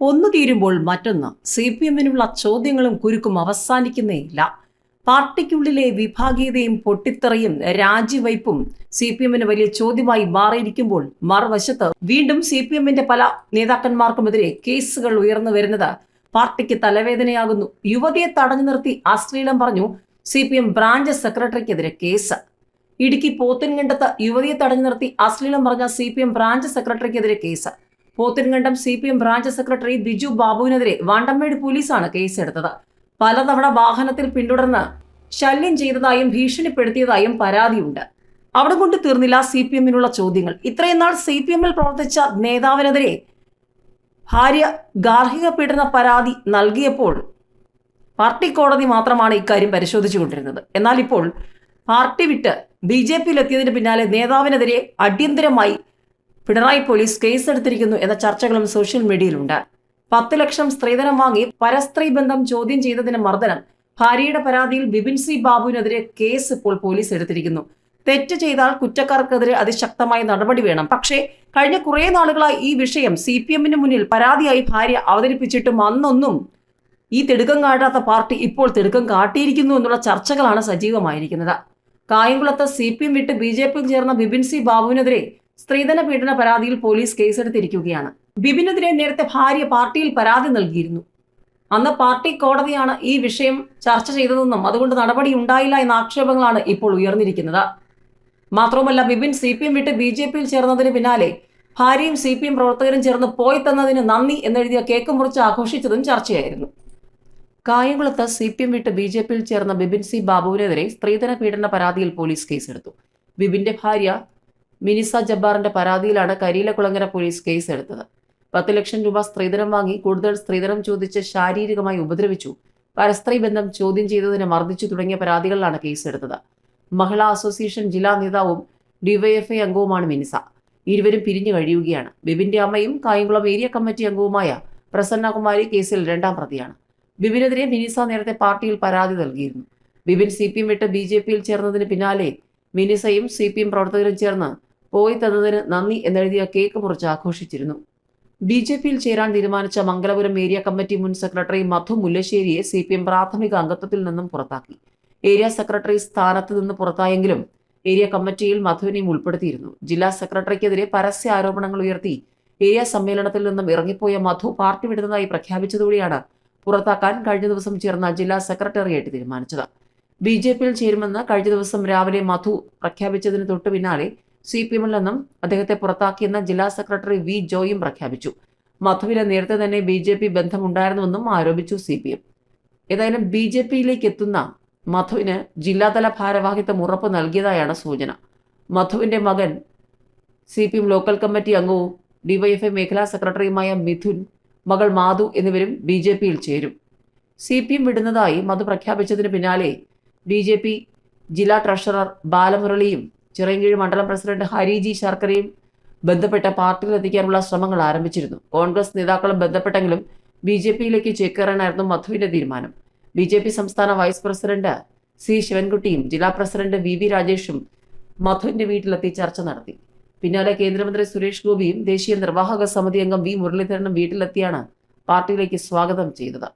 ഒന്നു തീരുമ്പോൾ മറ്റൊന്ന് സി പി എമ്മിനുള്ള ചോദ്യങ്ങളും കുരുക്കും അവസാനിക്കുന്നേയില്ല പാർട്ടിക്കുള്ളിലെ വിഭാഗീയതയും പൊട്ടിത്തെറിയും രാജിവയ്പും സി പി എമ്മിന് വലിയ ചോദ്യമായി മാറിയിരിക്കുമ്പോൾ മറുവശത്ത് വീണ്ടും സി പി എമ്മിന്റെ പല നേതാക്കന്മാർക്കുമെതിരെ കേസുകൾ ഉയർന്നു വരുന്നത് പാർട്ടിക്ക് തലവേദനയാകുന്നു. യുവതിയെ തടഞ്ഞു നിർത്തി അശ്ലീലം പറഞ്ഞു സി പി എം ബ്രാഞ്ച് സെക്രട്ടറിക്കെതിരെ കേസ്. ഇടുക്കി പോത്തൻകണ്ടത്ത് യുവതിയെ തടഞ്ഞു നിർത്തി അശ്ലീലം പറഞ്ഞ C P M branch സെക്രട്ടറിക്കെതിരെ case. Pothinkandam C P M branch secretary Biju ബാബുവിനെതിരെ Vandanmedu പോലീസാണ് കേസെടുത്തത്. പലതവണ വാഹനത്തിൽ പിന്തുടർന്ന് ശല്യം ചെയ്തതായും ഭീഷണിപ്പെടുത്തിയതായും പരാതിയുണ്ട്. അവിടെ കൊണ്ട് തീർന്നില്ല സി പി എമ്മിനുള്ള ചോദ്യങ്ങൾ. ഇത്രയും നാൾ സി പി എമ്മിൽ പ്രവർത്തിച്ച നേതാവിനെതിരെ ഭാര്യ ഗാർഹിക പീഡന പരാതി നൽകിയപ്പോൾ പാർട്ടി കോടതി മാത്രമാണ് ഇക്കാര്യം പരിശോധിച്ചുകൊണ്ടിരുന്നത്. എന്നാൽ ഇപ്പോൾ പാർട്ടി വിട്ട് ബി ജെ പിയിലെത്തിയതിന് പിന്നാലെ നേതാവിനെതിരെ അടിയന്തരമായി പിണറായി പോലീസ് കേസെടുത്തിരിക്കുന്നു എന്ന ചർച്ചകളും സോഷ്യൽ മീഡിയയിലുണ്ട്. പത്ത് ലക്ഷം സ്ത്രീധനം വാങ്ങി പരസ്ത്രീ ബന്ധം ചോദ്യം ചെയ്തതിന് മർദ്ദനം. ഭാര്യയുടെ പരാതിയിൽ ബിപിൻ സി ബാബുവിനെതിരെ കേസ് ഇപ്പോൾ പോലീസ് എടുത്തിരിക്കുന്നു. തെറ്റ് ചെയ്താൽ കുറ്റക്കാർക്കെതിരെ അതിശക്തമായ നടപടി വേണം. പക്ഷേ കഴിഞ്ഞ കുറേ നാളുകളായി ഈ വിഷയം സി പി എമ്മിന് മുന്നിൽ പരാതിയായി ഭാര്യ അവതരിപ്പിച്ചിട്ടും അന്നൊന്നും ഈ തിടുക്കം കാട്ടാത്ത പാർട്ടി ഇപ്പോൾ തിടുക്കം കാട്ടിയിരിക്കുന്നു എന്നുള്ള ചർച്ചകളാണ് സജീവമായിരിക്കുന്നത്. കായംകുളത്ത് സി പി എം വിട്ട് ബി ജെ പിയിൽ ചേർന്ന ബിപിൻ സി ബാബുവിനെതിരെ സ്ത്രീധന പീഡന പരാതിയിൽ പോലീസ് കേസെടുത്തിരിക്കുകയാണ്. ബിപിനെതിരെ നേരത്തെ ഭാര്യ പാർട്ടിയിൽ പരാതി നൽകിയിരുന്നു. അന്ന് പാർട്ടി കോടതിയാണ് ഈ വിഷയം ചർച്ച ചെയ്തതെന്നും അതുകൊണ്ട് നടപടി ഉണ്ടായില്ല എന്ന ആക്ഷേപങ്ങളാണ് ഇപ്പോൾ ഉയർന്നിരിക്കുന്നത്. മാത്രവുമല്ല ബിപിൻ സി പി എം വിട്ട് ബി ജെ പിയിൽ ചേർന്നതിന് പിന്നാലെ ഭാര്യയും സി പി എം പ്രവർത്തകരും ചേർന്ന് പോയി തന്നതിന് നന്ദി എന്നെഴുതിയ കേക്ക് മുറിച്ച് ആഘോഷിച്ചതും ചർച്ചയായിരുന്നു. കായംകുളത്ത് സി പി എം വിട്ട് ബി ജെ പിയിൽ ചേർന്ന ബിപിൻ സി ബാബുവിനെതിരെ സ്ത്രീധന പീഡന പരാതിയിൽ പോലീസ് കേസെടുത്തു. ബിപിന്റെ ഭാര്യ മിനിസ ജബ്ബാറിന്റെ പരാതിയിലാണ് കരിയിലക്കുളങ്ങര പോലീസ് കേസ് എടുത്തത്. പത്ത് ലക്ഷം രൂപ സ്ത്രീധനം വാങ്ങി കൂടുതൽ സ്ത്രീധനം ചോദിച്ച് ശാരീരികമായി ഉപദ്രവിച്ചു. പരസ്ത്രീ ബന്ധം ചോദ്യം ചെയ്തതിന് മർദ്ദിച്ചു തുടങ്ങിയ പരാതികളിലാണ് കേസെടുത്തത് മഹിളാ അസോസിയേഷൻ ജില്ലാ നേതാവും ഡിവൈഎഫ്ഐ അംഗവുമാണ് മിനിസ. ഇരുവരും പിരിഞ്ഞു കഴിയുകയാണ്. ബിബിന്റെ അമ്മയും കായംകുളം ഏരിയ കമ്മിറ്റി അംഗവുമായ പ്രസന്നകുമാരി കേസിൽ രണ്ടാം പ്രതിയാണ്. ബിബിനെതിരെ മിനിസ നേരത്തെ പാർട്ടിയിൽ പരാതി നൽകിയിരുന്നു. ബിബിൻ സി പി എം വിട്ട് ബി ജെ പിയിൽ ചേർന്നതിന് പിന്നാലെ മിനിസയും സി പി എം പ്രവർത്തകരും ചേർന്ന് പോയി തന്നതിന് നന്ദി എന്നെഴുതിയ കേക്ക് മുറിച്ച് ആഘോഷിച്ചിരുന്നു. ബി ജെ പിയിൽ ചേരാൻ തീരുമാനിച്ച മംഗലപുരം ഏരിയ കമ്മിറ്റി മുൻ സെക്രട്ടറി മധു മുല്ലശ്ശേരിയെ സി പി എം പ്രാഥമിക അംഗത്വത്തിൽ നിന്നും പുറത്താക്കി. ഏരിയ സെക്രട്ടറി സ്ഥാനത്ത് നിന്ന് പുറത്തായെങ്കിലും ഏരിയ കമ്മിറ്റിയിൽ മധുവിനെയും ഉൾപ്പെടുത്തിയിരുന്നു. ജില്ലാ സെക്രട്ടറിക്കെതിരെ പരസ്യ ആരോപണങ്ങൾ ഉയർത്തി ഏരിയ സമ്മേളനത്തിൽ നിന്നും ഇറങ്ങിപ്പോയ മധു പാർട്ടി വിടുന്നതായി പ്രഖ്യാപിച്ചതോടെയാണ് പുറത്താക്കാൻ കഴിഞ്ഞ ദിവസം ചേർന്ന ജില്ലാ സെക്രട്ടേറിയറ്റ് തീരുമാനിച്ചത്. ബി ജെ പിയിൽ ചേരുമെന്ന് കഴിഞ്ഞ ദിവസം രാവിലെ മധു പ്രഖ്യാപിച്ചതിന് തൊട്ടു പിന്നാലെ സി പി എമ്മിൽ നിന്നും അദ്ദേഹത്തെ പുറത്താക്കിയെന്ന് ജില്ലാ സെക്രട്ടറി വി ജോയും പ്രഖ്യാപിച്ചു. മധുവിന് നേരത്തെ തന്നെ ബി ജെ പി ബന്ധമുണ്ടായിരുന്നുവെന്നും ആരോപിച്ചു സി പി എം. ഏതായാലും ബി ജെ പിയിലേക്ക് എത്തുന്ന മധുവിന് ജില്ലാതല ഭാരവാഹിത്വം ഉറപ്പ് നൽകിയതായാണ് സൂചന. മധുവിന്റെ മകൻ C P M local committee അംഗവും ഡിവൈഎഫ്ഐ മേഖലാ സെക്രട്ടറിയുമായ മിഥുൻ മകൾ മാധു എന്നിവരും ബി ജെ പിയിൽ ചേരും. സി പി എം വിടുന്നതായി മധു പ്രഖ്യാപിച്ചതിന് പിന്നാലെ ബി ജെ പി ജില്ലാ ട്രഷറർ ബാലമുരളിയും ചിറയൻകീഴ് മണ്ഡലം പ്രസിഡന്റ് ഹരിജി ശർക്കരയും ബന്ധപ്പെട്ട പാർട്ടിയിലെത്തിക്കാനുള്ള ശ്രമങ്ങൾ ആരംഭിച്ചിരുന്നു. കോൺഗ്രസ് നേതാക്കളും ബന്ധപ്പെട്ടെങ്കിലും ബി ജെ പിയിലേക്ക് ചേക്കേറാനായിരുന്നു മധുവിന്റെ തീരുമാനം. ബി ജെ പി സംസ്ഥാന വൈസ് പ്രസിഡന്റ് സി ശിവൻകുട്ടിയും ജില്ലാ പ്രസിഡന്റ് വി വി രാജേഷും മധുവിന്റെ വീട്ടിലെത്തി ചർച്ച നടത്തി. പിന്നാലെ കേന്ദ്രമന്ത്രി സുരേഷ് ഗോപിയും ദേശീയ നിർവാഹക സമിതി അംഗം വി മുരളീധരനും വീട്ടിലെത്തിയാണ് പാർട്ടിയിലേക്ക് സ്വാഗതം ചെയ്തത്.